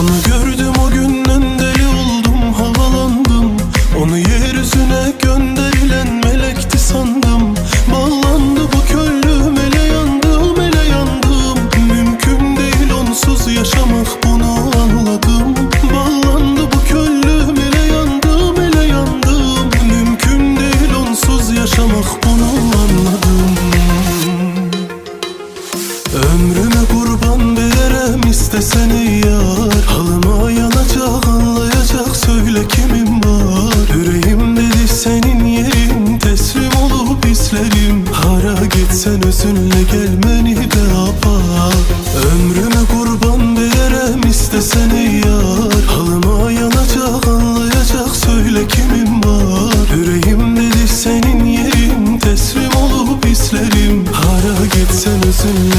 Onu gördüm o günden deli oldum havalandım. Onu yeryüzüne gönderilen melekti sandım. Bağlandı bu köllüm ele yandım ele yandım. Mümkün değil onsuz yaşamak bunu anladım. Bağlandı bu köllüm ele yandım ele yandım. Mümkün değil onsuz yaşamak bunu anladım. Ömrüme kurban istesen yar. Halıma yanacak anlayacak. Söyle kimim var? Yüreğim dedi senin yerin. Teslim olup hislerim. Hara gitsen özünle gelmeni de apar Ömrüme kurban verem istesen yar. Halıma yanacak anlayacak. Söyle kimim var? Yüreğim dedi senin yerin. Teslim olup hislerim. Hara gitsen özünle